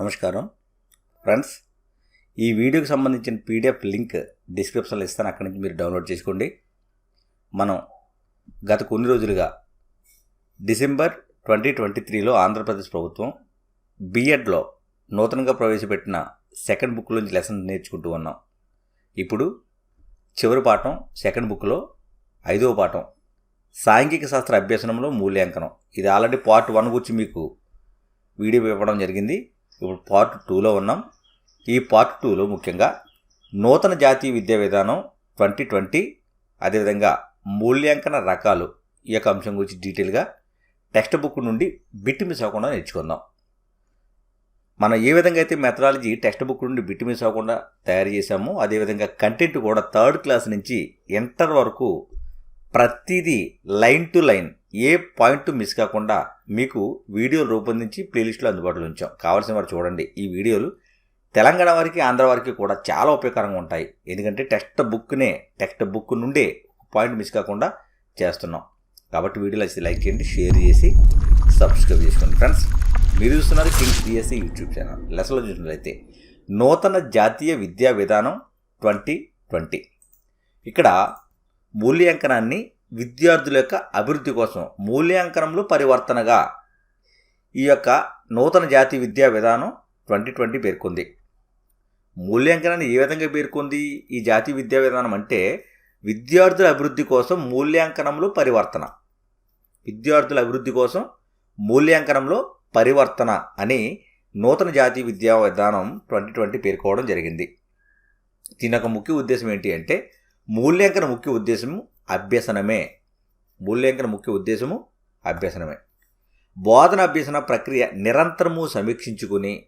నమస్కారం. ఫ్రెండ్స్ ఈ వీడియోకి సంబంధించిన పీడిఎఫ్ లింక్ డిస్క్రిప్షన్లో ఇస్తాను. అక్కడి నుంచి మీరు డౌన్లోడ్ చేసుకోండి. మనం గత కొన్ని రోజులుగా డిసెంబర్ ట్వంటీ ట్వంటీ త్రీలో ఆంధ్రప్రదేశ్ ప్రభుత్వం బీఎడ్లో నూతనంగా ప్రవేశపెట్టిన సెకండ్ బుక్ నుంచి లెసన్ నేర్చుకుంటూ ఉన్నాం. ఇప్పుడు చివరి పాఠం సెకండ్ బుక్లో ఐదవ పాఠం సాంఘిక శాస్త్ర అభ్యసనంలో మూల్యాంకనం. ఇది ఆల్రెడీ పార్ట్ వన్ గురించి మీకు వీడియో ఇవ్వడం జరిగింది. ఇప్పుడు పార్ట్ టూలో ఉన్నాం. ఈ పార్ట్ టూలో ముఖ్యంగా నూతన జాతీయ విద్యా విధానం ట్వంటీ ట్వంటీ అదేవిధంగా మూల్యాంకన రకాలు ఈ యొక్క అంశం గురించి డీటెయిల్గా టెక్స్ట్ బుక్ నుండి బిట్ మిస్ అవ్వకుండా నేర్చుకుందాం. మనం ఏ విధంగా అయితే మెథడాలజీ టెక్స్ట్ బుక్ నుండి బిట్ మిస్ అవ్వకుండా తయారు చేశామో అదేవిధంగా కంటెంట్ కూడా థర్డ్ క్లాస్ నుంచి ఇంటర్ వరకు ప్రతిదీ లైన్ టు లైన్ ఏ పాయింట్ మిస్ కాకుండా మీకు వీడియోలు రూపొందించి ప్లేలిస్ట్లో అందుబాటులో ఉంచాం. కావాల్సిన వారు చూడండి. ఈ వీడియోలు తెలంగాణ వారికి ఆంధ్ర వారికి కూడా చాలా ఉపయోగకరంగా ఉంటాయి. ఎందుకంటే టెక్స్ట్ బుక్నే టెక్స్ట్ బుక్ నుండే పాయింట్ మిస్ కాకుండా చేస్తున్నాం. కాబట్టి వీడియోలు అయితే లైక్ చేయండి షేర్ చేసి సబ్స్క్రైబ్ చేసుకోండి. ఫ్రెండ్స్ మీరు చూస్తున్నారు కింగ్స్ బిఎస్సి యూట్యూబ్ ఛానల్. లెసన్లో చూసినట్లయితే నూతన జాతీయ విద్యా విధానం ట్వంటీ ట్వంటీ. ఇక్కడ మూల్యాంకనాన్ని విద్యార్థుల యొక్క అభివృద్ధి కోసం మూల్యాంకనంలో పరివర్తనగా ఈ యొక్క నూతన జాతీయ విద్యా విధానం ట్వంటీ ట్వంటీ పేర్కొంది. మూల్యాంకనాన్ని ఏ విధంగా పేర్కొంది ఈ జాతీయ విద్యా విధానం అంటే విద్యార్థుల అభివృద్ధి కోసం మూల్యాంకనంలో పరివర్తన. విద్యార్థుల అభివృద్ధి కోసం మూల్యాంకనంలో పరివర్తన అని నూతన జాతీయ విద్యా విధానం ట్వంటీ ట్వంటీ పేర్కోవడం జరిగింది. దీని యొక్క ముఖ్య ఉద్దేశం ఏంటి అంటే మూల్యాంకన ముఖ్య ఉద్దేశము అభ్యసనమే. మూల్యాంకన ముఖ్య ఉద్దేశము అభ్యసనమే. బోధన అభ్యసన ప్రక్రియ నిరంతరము సమీక్షించుకుని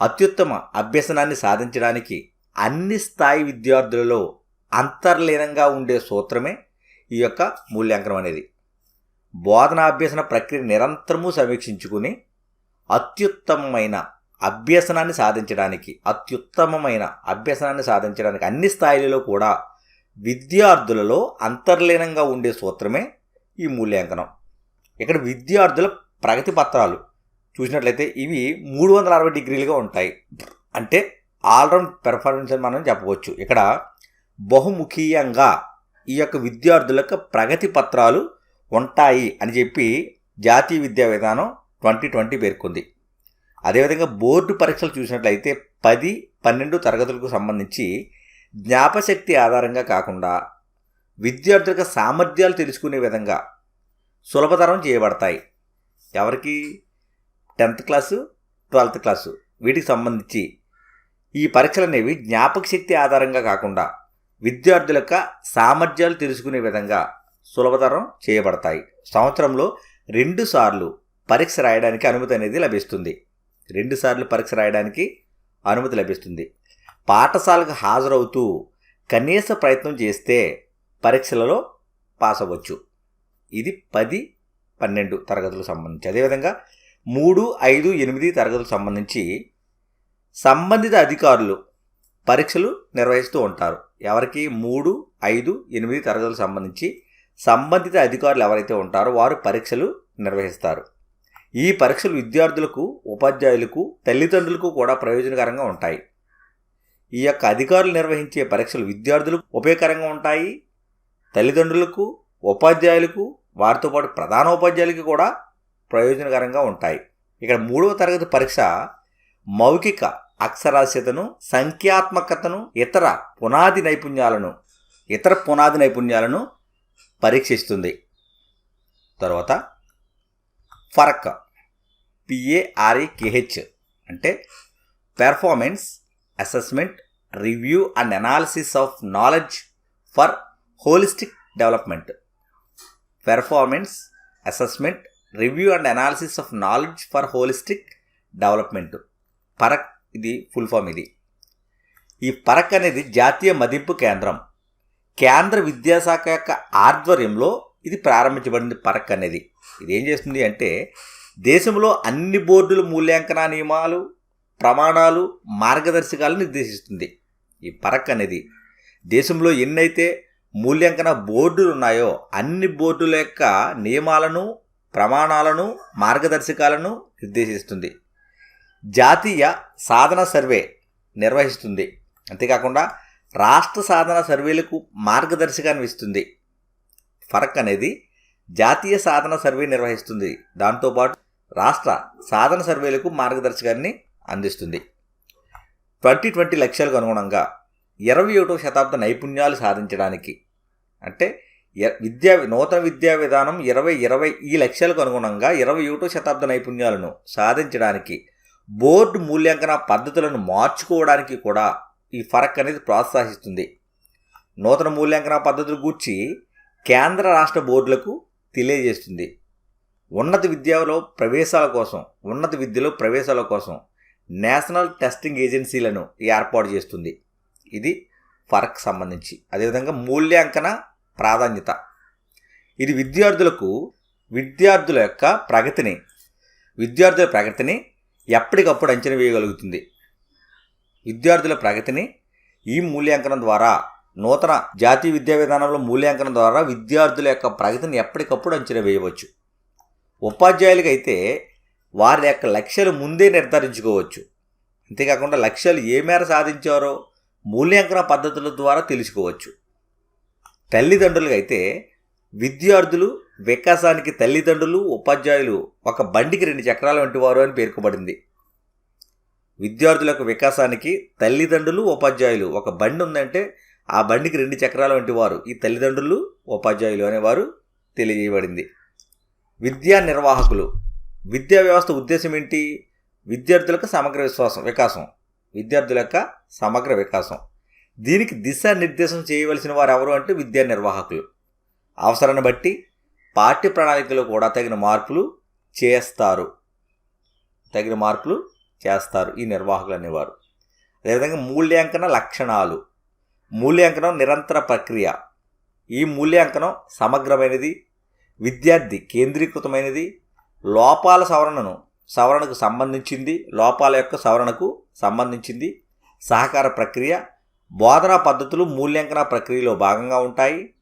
అత్యుత్తమ అభ్యసనాన్ని సాధించడానికి అన్ని స్థాయి విద్యార్థులలో అంతర్లీనంగా ఉండే సూత్రమే ఈ యొక్క మూల్యాంకనం అనేది. బోధన అభ్యసన ప్రక్రియ నిరంతరము సమీక్షించుకుని అత్యుత్తమమైన అభ్యసనాన్ని సాధించడానికి అత్యుత్తమమైన అభ్యసనాన్ని సాధించడానికి అన్ని స్థాయిలలో కూడా విద్యార్థులలో అంతర్లీనంగా ఉండే సూత్రమే ఈ మూల్యాంకనం. ఇక్కడ విద్యార్థుల ప్రగతి పత్రాలు చూసినట్లయితే ఇవి మూడు వందల అరవై డిగ్రీలుగా ఉంటాయి. అంటే ఆల్రౌండ్ పెర్ఫార్మెన్స్ అని మనం చెప్పవచ్చు. ఇక్కడ బహుముఖీయంగా ఈ యొక్క విద్యార్థుల యొక్క ప్రగతి పత్రాలు ఉంటాయి అని చెప్పి జాతీయ విద్యా విధానం ట్వంటీ ట్వంటీ పేర్కొంది. అదేవిధంగా బోర్డు పరీక్షలు చూసినట్లయితే పది పన్నెండు తరగతులకు సంబంధించి జ్ఞాపశక్తి ఆధారంగా కాకుండా విద్యార్థులకు సామర్థ్యాలు తెలుసుకునే విధంగా సులభతరం చేయబడతాయి. ఎవరికి? టెన్త్ క్లాసు ట్వెల్త్ క్లాసు వీటికి సంబంధించి ఈ పరీక్షలు అనేవి జ్ఞాపక శక్తి ఆధారంగా కాకుండా విద్యార్థుల యొక్క సామర్థ్యాలు తెలుసుకునే విధంగా సులభతరం చేయబడతాయి. సంవత్సరంలో రెండు సార్లు పరీక్ష రాయడానికి అనుమతి అనేది లభిస్తుంది. రెండు సార్లు పరీక్ష రాయడానికి అనుమతి లభిస్తుంది. పాఠశాలకు హాజరవుతూ కనీస ప్రయత్నం చేస్తే పరీక్షలలో పాస్ అవ్వచ్చు ఇది పది పన్నెండు తరగతులకు సంబంధించి. అదేవిధంగా మూడు ఐదు ఎనిమిది తరగతులకు సంబంధించి సంబంధిత అధికారులు పరీక్షలు నిర్వహిస్తూ ఉంటారు. ఎవరికి మూడు ఐదు ఎనిమిది తరగతులకు సంబంధించి సంబంధిత అధికారులు ఎవరైతే ఉంటారో వారు పరీక్షలు నిర్వహిస్తారు. ఈ పరీక్షలు విద్యార్థులకు ఉపాధ్యాయులకు తల్లిదండ్రులకు కూడా ప్రయోజనకరంగా ఉంటాయి. ఈ యొక్క అధికారులు నిర్వహించే పరీక్షలు విద్యార్థులకు ఉపయోగకరంగా ఉంటాయి. తల్లిదండ్రులకు ఉపాధ్యాయులకు వారితో పాటు ప్రధాన ఉపాధ్యాయులకి కూడా ప్రయోజనకరంగా ఉంటాయి. ఇక్కడ మూడవ తరగతి పరీక్ష మౌఖిక అక్షరాస్యతను సంఖ్యాత్మకతను ఇతర పునాది నైపుణ్యాలను ఇతర పునాది నైపుణ్యాలను పరీక్షిస్తుంది. తర్వాత Parakh P A R E K H అంటే performance assessment review and analysis of knowledge for holistic development performance assessment review and analysis of knowledge for holistic development Parakh ఇది ఫుల్ ఫామ్ ఇది. ఈ పరక్ అనేది జాతీయ మదింపు కేంద్రం. కేంద్ర విద్యాశాఖ యొక్క ఆధ్వర్యంలో ఇది ప్రారంభించబడింది పరక్ అనేది. ఇది ఏం చేస్తుంది అంటే దేశంలో అన్ని బోర్డుల మూల్యాంకన నియమాలు ప్రమాణాలు మార్గదర్శకాలను నిర్దేశిస్తుంది. ఈ పరక్ అనేది దేశంలో ఎన్నైతే మూల్యాంకన బోర్డులు ఉన్నాయో అన్ని బోర్డుల యొక్క నియమాలను ప్రమాణాలను మార్గదర్శకాలను నిర్దేశిస్తుంది. జాతీయ సాధన సర్వే నిర్వహిస్తుంది. అంతేకాకుండా రాష్ట్ర సాధన సర్వేలకు మార్గదర్శకాన్ని ఇస్తుంది. ఫరక్ అనేది జాతీయ సాధన సర్వే నిర్వహిస్తుంది. దాంతోపాటు రాష్ట్ర సాధన సర్వేలకు మార్గదర్శకాన్ని అందిస్తుంది. ట్వంటీ ట్వంటీ లక్ష్యాలకు అనుగుణంగా ఇరవై ఒకటో శతాబ్ద నైపుణ్యాలు సాధించడానికి అంటే ఎ- విద్యా నూతన విద్యా విధానం ఇరవై ఇరవై ఈ లక్ష్యాలకు అనుగుణంగా ఇరవై ఒకటో శతాబ్ద నైపుణ్యాలను సాధించడానికి బోర్డు మూల్యాంకన పద్ధతులను మార్చుకోవడానికి కూడా ఈ ఫరక్ అనేది ప్రోత్సహిస్తుంది. నూతన మూల్యాంకన పద్ధతులు గూర్చి కేంద్ర రాష్ట్ర బోర్డులకు తెలియజేస్తుంది. ఉన్నత విద్యలో ప్రవేశాల కోసం ఉన్నత విద్యలో ప్రవేశాల కోసం నేషనల్ టెస్టింగ్ ఏజెన్సీలను ఏర్పాటు చేస్తుంది. ఇది ఫరక్ సంబంధించి. అదేవిధంగా మూల్యాంకన ప్రాధాన్యత. ఇది విద్యార్థులకు విద్యార్థుల యొక్క ప్రగతిని విద్యార్థుల ప్రగతిని ఎప్పటికప్పుడు అంచనా వేయగలుగుతుంది. విద్యార్థుల ప్రగతిని ఈ మూల్యాంకనం ద్వారా నూతన జాతీయ విద్యా విధానంలో మూల్యాంకనం ద్వారా విద్యార్థుల యొక్క ప్రగతిని ఎప్పటికప్పుడు అంచనా వేయవచ్చు. ఉపాధ్యాయులకి అయితే వారి యొక్క లక్ష్యాలు ముందే నిర్ధారించుకోవచ్చు. అంతేకాకుండా లక్ష్యాలు ఏ మేర సాధించారో మూల్యాంకన పద్ధతుల ద్వారా తెలుసుకోవచ్చు. తల్లిదండ్రులకు అయితే విద్యార్థులు వికాసానికి తల్లిదండ్రులు ఉపాధ్యాయులు ఒక బండికి రెండు చక్రాల వంటి వారు అని పేర్కొబడింది. విద్యార్థుల యొక్క వికాసానికి తల్లిదండ్రులు ఉపాధ్యాయులు ఒక బండి ఉందంటే ఆ బండికి రెండు చక్రాల వంటి వారు ఈ తల్లిదండ్రులు ఉపాధ్యాయులు అనేవారు తెలియజేయబడింది. విద్యా నిర్వాహకులు విద్యా వ్యవస్థ ఉద్దేశం ఏంటి? విద్యార్థులకు సమగ్ర విశ్వాసం వికాసం. విద్యార్థుల యొక్క సమగ్ర వికాసం. దీనికి దిశానిర్దేశం చేయవలసిన వారు ఎవరు అంటే విద్యా నిర్వాహకులు. అవసరాన్ని బట్టి పాఠ్య ప్రణాళికలో కూడా తగిన మార్పులు చేస్తారు. తగిన మార్పులు చేస్తారు ఈ నిర్వాహకులు అనేవారు. అదేవిధంగా మూల్యాంకన లక్షణాలు. మూల్యాంకనం నిరంతర ప్రక్రియ. ఈ మూల్యాంకనం సమగ్రమైనది విద్యార్థి కేంద్రీకృతమైనది లోపాల సవరణను సవరణకు సంబంధించింది లోపాల యొక్క సవరణకు సంబంధించింది సహకార ప్రక్రియ బోధనా పద్ధతులు మూల్యాంకన ప్రక్రియలో భాగంగా ఉంటాయి.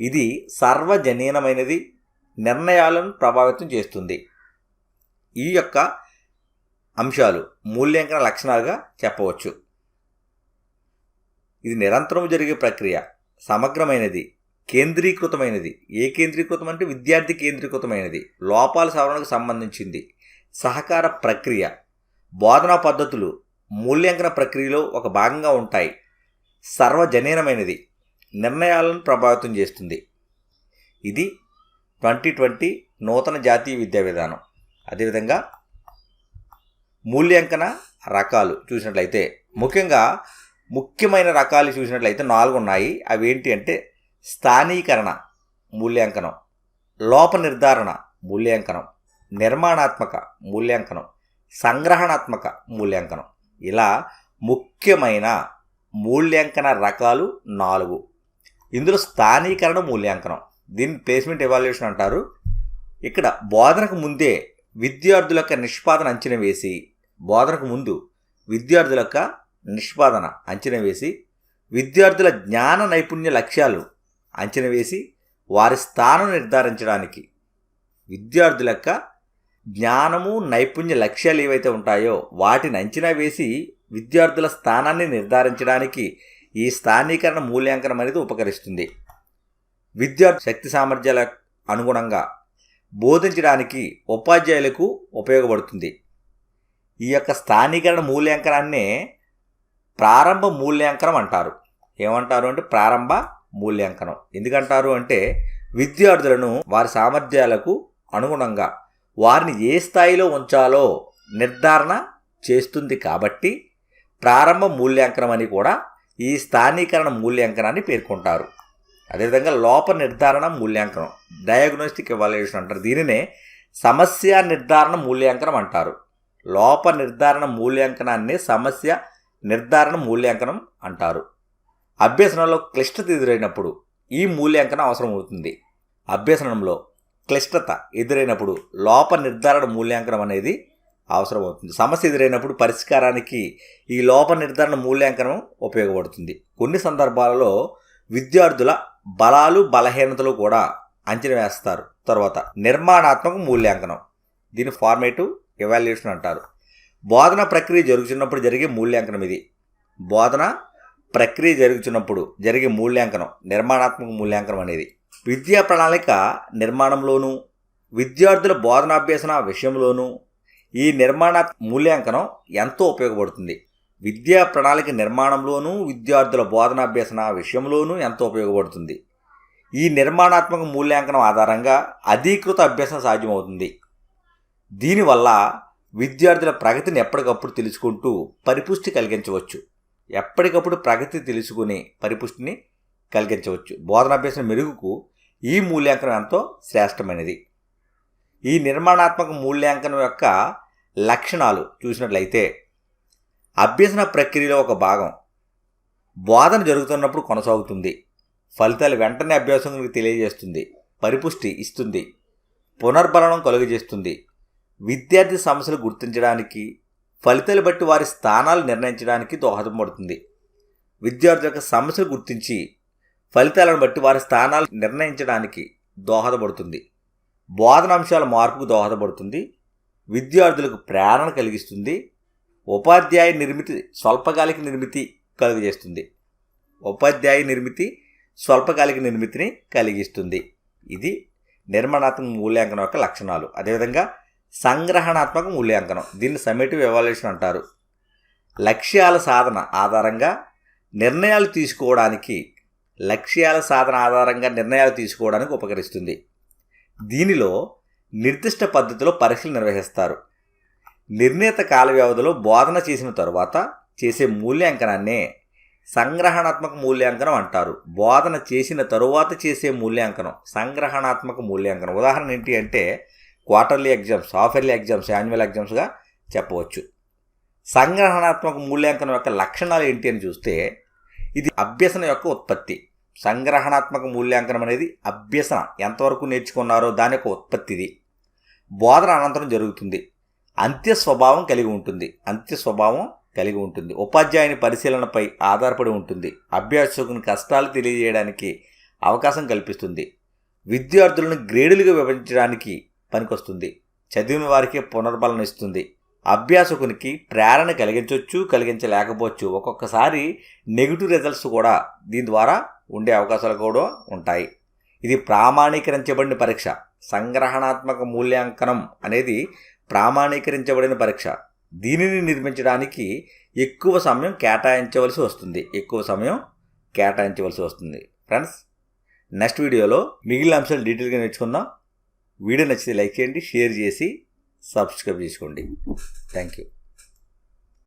ఇది సర్వజనీనమైనది నిర్ణయాలను ప్రభావితం చేస్తుంది. ఈ యొక్క అంశాలు మూల్యాంకన లక్షణాలుగా చెప్పవచ్చు. ఇది నిరంతరం జరిగే ప్రక్రియ సమగ్రమైనది కేంద్రీకృతమైనది. ఏ కేంద్రీకృతం అంటే విద్యార్థి కేంద్రీకృతమైనది. లోపాల సవరణకు సంబంధించింది. సహకార ప్రక్రియ. బోధనా పద్ధతులు మూల్యాంకన ప్రక్రియలో ఒక భాగంగా ఉంటాయి. సర్వజనీనమైనది. నిర్ణయాలను ప్రభావితం చేస్తుంది. ఇది ట్వంటీ ట్వంటీ నూతన జాతీయ విద్యా విధానం. అదేవిధంగా మూల్యాంకన రకాలు చూసినట్లయితే ముఖ్యంగా ముఖ్యమైన రకాలు చూసినట్లయితే నాలుగు ఉన్నాయి అవి ఏంటి అంటే స్థానీకరణ మూల్యాంకనం లోప నిర్ధారణ మూల్యాంకనం నిర్మాణాత్మక మూల్యాంకనం సంగ్రహణాత్మక మూల్యాంకనం. ఇలా ముఖ్యమైన మూల్యాంకన రకాలు నాలుగు. ఇందులో స్థానీకరణ మూల్యాంకనం. దీన్ని ప్లేస్మెంట్ ఎవాల్యుయేషన్ అంటారు. ఇక్కడ బోధనకు ముందే విద్యార్థుల యొక్క నిష్పాదన అంచనా వేసి బోధనకు ముందు విద్యార్థుల యొక్క నిష్పాదన అంచనా వేసి విద్యార్థుల జ్ఞాన నైపుణ్య లక్ష్యాలు అంచనా వేసి వారి స్థానం నిర్ధారించడానికి విద్యార్థుల యొక్క జ్ఞానము నైపుణ్య లక్ష్యాలు ఏవైతే ఉంటాయో వాటిని అంచనా వేసి విద్యార్థుల స్థానాన్ని నిర్ధారించడానికి ఈ స్థానీకరణ మూల్యాంకనం అనేది ఉపకరిస్తుంది. విద్యార్థి శక్తి సామర్థ్యాల అనుగుణంగా బోధించడానికి ఉపాధ్యాయులకు ఉపయోగపడుతుంది. ఈ యొక్క స్థానీకరణ మూల్యాంకనాన్నే ప్రారంభ మూల్యాంకనం అంటారు. ఏమంటారు అంటే ప్రారంభ మూల్యాంకనం. ఎందుకంటారు అంటే విద్యార్థులను వారి సామర్థ్యాలకు అనుగుణంగా వారిని ఏ స్థాయిలో ఉంచాలో నిర్ధారణ చేస్తుంది కాబట్టి ప్రారంభ మూల్యాంకనం అని కూడా ఈ స్థానీకరణ మూల్యాంకనాన్ని పేర్కొంటారు. అదేవిధంగా లోప నిర్ధారణ మూల్యాంకనం డయాగ్నోస్టిక్ ఎవాల్యుయేషన్ అంటారు. దీనినే సమస్య నిర్ధారణ మూల్యాంకనం అంటారు. లోప నిర్ధారణ మూల్యాంకనాన్ని సమస్య నిర్ధారణ మూల్యాంకనం అంటారు. అభ్యసనంలో క్లిష్టత ఎదురైనప్పుడు ఈ మూల్యాంకనం అవసరం అవుతుంది. అభ్యసనంలో క్లిష్టత ఎదురైనప్పుడు లోప నిర్ధారణ మూల్యాంకనం అనేది అవసరం అవుతుంది. సమస్య ఎదురైనప్పుడు పరిష్కారానికి ఈ లోప నిర్ధారణ మూల్యాంకనం ఉపయోగపడుతుంది. కొన్ని సందర్భాలలో విద్యార్థుల బలాలు బలహీనతలు కూడా అంచనా వేస్తారు. తర్వాత నిర్మాణాత్మక మూల్యాంకనం. దీని ఫార్మేటివ్ ఎవాల్యుయేషన్ అంటారు. బోధన ప్రక్రియ జరుగుతున్నప్పుడు జరిగే మూల్యాంకనం ఇది. బోధన ప్రక్రియ జరుగుతున్నప్పుడు జరిగే మూల్యాంకనం నిర్మాణాత్మక మూల్యాంకనం అనేది. విద్యా ప్రణాళిక నిర్మాణంలోనూ విద్యార్థుల బోధనాభ్యసన విషయంలోనూ ఈ నిర్మాణ మూల్యాంకనం ఎంతో ఉపయోగపడుతుంది. విద్యా ప్రణాళిక నిర్మాణంలోనూ విద్యార్థుల బోధనాభ్యసన విషయంలోనూ ఎంతో ఉపయోగపడుతుంది. ఈ నిర్మాణాత్మక మూల్యాంకనం ఆధారంగా అధీకృత అభ్యసన సాధ్యమవుతుంది. దీనివల్ల విద్యార్థుల ప్రగతిని ఎప్పటికప్పుడు తెలుసుకుంటూ పరిపుష్టి కలిగించవచ్చు. ఎప్పటికప్పుడు ప్రగతి తెలుసుకుని పరిపుష్టిని కలిగించవచ్చు. బోధనాభ్యాసం మెరుగుకు ఈ మూల్యాంకనం ఎంతో శ్రేష్టమైనది. ఈ నిర్మాణాత్మక మూల్యాంకనం యొక్క లక్షణాలు చూసినట్లయితే అభ్యసన ప్రక్రియలో ఒక భాగం బోధన జరుగుతున్నప్పుడు కొనసాగుతుంది. ఫలితాలు వెంటనే అభ్యాసకునికి తెలియజేస్తుంది పరిపుష్టి ఇస్తుంది పునర్బలనం కలుగజేస్తుంది. విద్యార్థి సమస్యలు గుర్తించడానికి ఫలితాలు బట్టి వారి స్థానాలు నిర్ణయించడానికి దోహదపడుతుంది. విద్యార్థుల యొక్క సమస్యలు గుర్తించి ఫలితాలను బట్టి వారి స్థానాలు నిర్ణయించడానికి దోహదపడుతుంది. బోధనాంశాల మార్పుకు దోహదపడుతుంది. విద్యార్థులకు ప్రేరణ కలిగిస్తుంది. ఉపాధ్యాయ నిర్మితి స్వల్పకాలిక నిర్మితి కలుగజేస్తుంది. ఉపాధ్యాయ నిర్మితి స్వల్పకాలిక నిర్మితిని కలిగిస్తుంది. ఇది నిర్మాణాత్మక మూల్యాంకనం యొక్క లక్షణాలు. అదేవిధంగా సంగ్రహణాత్మక మూల్యాంకనం. దీన్ని సమ్మేటివ్ ఎవాల్యుయేషన్ అంటారు. లక్ష్యాల సాధన ఆధారంగా నిర్ణయాలు తీసుకోవడానికి లక్ష్యాల సాధన ఆధారంగా నిర్ణయాలు తీసుకోవడానికి ఉపకరిస్తుంది. దీనిలో నిర్దిష్ట పద్ధతిలో పరీక్షలు నిర్వహిస్తారు. నిర్ణీత కాల వ్యవధిలో బోధన చేసిన తరువాత చేసే మూల్యాంకనాన్నే సంగ్రహణాత్మక మూల్యాంకనం అంటారు. బోధన చేసిన తరువాత చేసే మూల్యాంకనం సంగ్రహణాత్మక మూల్యాంకనం. ఉదాహరణ ఏంటి అంటే quarterly exams half yearly exams annual ఎగ్జామ్స్గా చెప్పవచ్చు. సంగ్రహణాత్మక మూల్యాంకనం యొక్క లక్షణాలు ఏంటి అని చూస్తే ఇది అభ్యసన యొక్క ఉత్పత్తి. సంగ్రహణాత్మక మూల్యాంకనం అనేది అభ్యసన. ఎంతవరకు నేర్చుకున్నారో దాని యొక్క ఉత్పత్తి ఇది. బోధన అనంతరం జరుగుతుంది. అంత్య స్వభావం కలిగి ఉంటుంది. అంత్య స్వభావం కలిగి ఉంటుంది. ఉపాధ్యాయుని పరిశీలనపై ఆధారపడి ఉంటుంది. అభ్యాసకుని కష్టాలు తెలియజేయడానికి అవకాశం కల్పిస్తుంది. విద్యార్థులను గ్రేడులుగా విభజించడానికి పనికొస్తుంది. చదివిన వారికి పునర్బలం ఇస్తుంది. అభ్యాసకునికి ప్రేరణ కలిగించవచ్చు కలిగించలేకపోవచ్చు. ఒక్కొక్కసారి నెగిటివ్ రిజల్ట్స్ కూడా దీని ద్వారా ఉండే అవకాశాలు కూడా ఉంటాయి. ఇది ప్రామాణీకరించబడిన పరీక్ష. సంగ్రహణాత్మక మూల్యాంకనం అనేది ప్రామాణీకరించబడిన పరీక్ష. దీనిని నిర్మించడానికి ఎక్కువ సమయం కేటాయించవలసి వస్తుంది. ఎక్కువ సమయం కేటాయించవలసి వస్తుంది. ఫ్రెండ్స్ నెక్స్ట్ వీడియోలో మిగిలిన అంశాలు డీటెయిల్గా నేర్చుకుందాం. వీడియో నచ్చితే లైక్ చేయండి షేర్ చేసి సబ్స్క్రైబ్ చేసుకోండి. Thank you